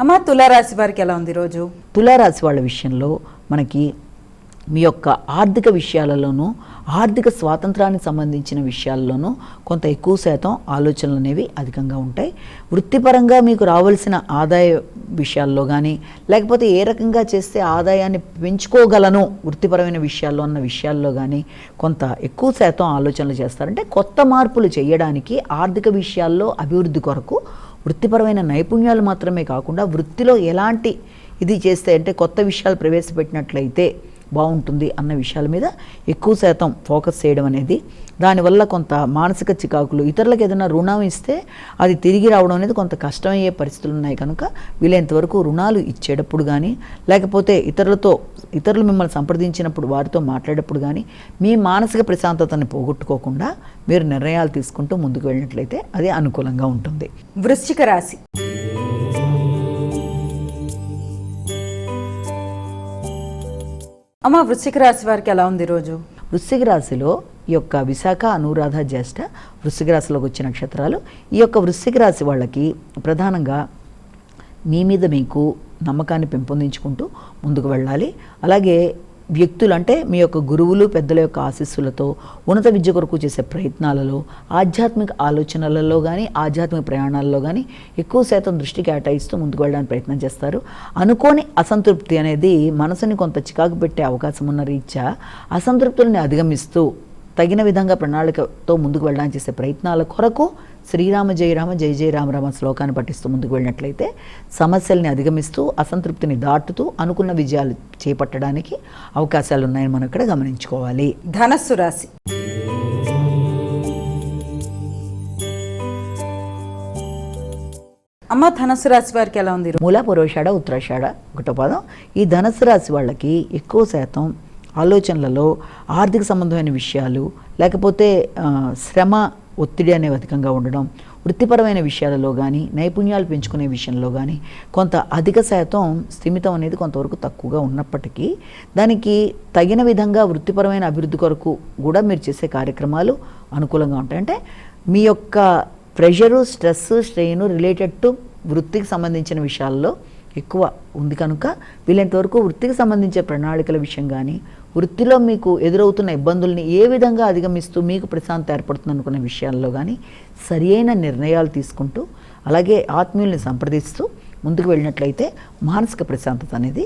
అమ్మ తులారాశి వారికి ఎలా ఉంది రోజు? తులారాశి వాళ్ళ విషయంలో మనకి మీ యొక్క ఆర్థిక విషయాలలోనూ ఆర్థిక స్వాతంత్రానికి సంబంధించిన విషయాల్లోనూ కొంత ఎక్కువ శాతం ఆలోచనలు అనేవి అధికంగా ఉంటాయి. వృత్తిపరంగా మీకు రావాల్సిన ఆదాయ విషయాల్లో కానీ లేకపోతే ఏ రకంగా చేస్తే ఆదాయాన్ని పెంచుకోగలను వృత్తిపరమైన విషయాల్లో అన్న విషయాల్లో కానీ కొంత ఎక్కువ శాతం ఆలోచనలు చేస్తారంటే కొత్త మార్పులు చేయడానికి ఆర్థిక విషయాల్లో అభివృద్ధి కొరకు వృత్తిపరమైన నైపుణ్యాలు మాత్రమే కాకుండా వృత్తిలో ఎలాంటి ఇది చేస్తే అంటే కొత్త విషయాలు ప్రవేశపెట్టినట్లయితే బాగుంటుంది అన్న విషయాల మీద ఎక్కువ శాతం ఫోకస్ చేయడం అనేది దానివల్ల కొంత మానసిక చికాకులు ఇతరులకు ఏదైనా రుణం ఇస్తే అది తిరిగి రావడం అనేది కొంత కష్టమయ్యే పరిస్థితులు ఉన్నాయి కనుక వీలైనంత వరకు రుణాలు ఇచ్చేటప్పుడు కానీ లేకపోతే ఇతరులతో ఇతరులు మిమ్మల్ని సంప్రదించినప్పుడు వారితో మాట్లాడేటప్పుడు కానీ మీ మానసిక ప్రశాంతతని పోగొట్టుకోకుండా మీరు నిర్ణయాలు తీసుకుంటూ ముందుకు వెళ్ళినట్లయితే అది అనుకూలంగా ఉంటుంది. వృశ్చిక రాశి అమ్మ వృశ్చిక రాశి వారికి ఎలా ఉంది ఈరోజు వృశ్చిక రాశిలో ఈ యొక్క విశాఖ అనురాధ జ్యేష్ఠ వృశ్చిక రాశిలోకి వచ్చే నక్షత్రాలు ఈ యొక్క వృశ్చిక రాశి వాళ్ళకి ప్రధానంగా మీ మీద మీకు నమ్మకాన్ని పెంపొందించుకుంటూ ముందుకు వెళ్ళాలి. అలాగే వ్యక్తులు అంటే మీ యొక్క గురువులు పెద్దల యొక్క ఆశీస్సులతో ఉన్నత విద్య కొరకు చేసే ప్రయత్నాలలో ఆధ్యాత్మిక ఆలోచనలలో కానీ ఆధ్యాత్మిక ప్రయాణాల్లో కానీ ఎక్కువ శాతం దృష్టి కేటాయిస్తూ ముందుకు వెళ్ళడానికి ప్రయత్నం చేస్తారు. అనుకోని అసంతృప్తి అనేది మనసుని కొంత చికాకు పెట్టే అవకాశం ఉన్న రీత్యా అసంతృప్తుల్ని అధిగమిస్తూ తగిన విధంగా ప్రణాళికతో ముందుకు వెళ్ళడానికి చేసే ప్రయత్నాల కొరకు శ్రీరామ జయరామ జయ జయ రామ రామ శ్లోకాన్ని పఠిస్తూ ముందుకు వెళ్ళినట్లయితే సమస్యల్ని అధిగమిస్తూ అసంతృప్తిని దాటుతూ అనుకున్న విజయాలు చేపట్టడానికి అవకాశాలు ఉన్నాయని మనం ఇక్కడ గమనించుకోవాలి. ధనస్సు రాశి. అమ్మ ధనస్సు రాశి వారికి ఎలా ఉంది? మూల పూర్వషాఢ ఉత్తరాషాఢ ఒకటో పదం. ఈ ధనుసు రాశి వాళ్ళకి ఎక్కువ శాతం ఆలోచనలలో ఆర్థిక సంబంధమైన విషయాలు లేకపోతే శ్రమ ఒత్తిడి అనేవి అధికంగా ఉండడం వృత్తిపరమైన విషయాలలో కానీ నైపుణ్యాలు పెంచుకునే విషయంలో కానీ కొంత అధిక శాతం స్థిమితం అనేది కొంతవరకు తక్కువగా ఉన్నప్పటికీ దానికి తగిన విధంగా వృత్తిపరమైన అభివృద్ధి కొరకు కూడా మీరు చేసే కార్యక్రమాలు అనుకూలంగా ఉంటాయి. అంటే మీ యొక్క pressure stress strain related to వృత్తికి సంబంధించిన విషయాల్లో ఎక్కువ ఉంది కనుక వీలైనంత వరకు వృత్తికి సంబంధించే ప్రణాళికల విషయం కానీ వృత్తిలో మీకు ఎదురవుతున్న ఇబ్బందుల్ని ఏ విధంగా అధిగమిస్తూ మీకు ప్రశాంతత ఏర్పడుతుంది అనుకునే విషయాల్లో కానీ సరియైన నిర్ణయాలు తీసుకుంటూ అలాగే ఆత్మీయుల్ని సంప్రదిస్తూ ముందుకు వెళ్ళినట్లయితే మానసిక ప్రశాంతత అనేది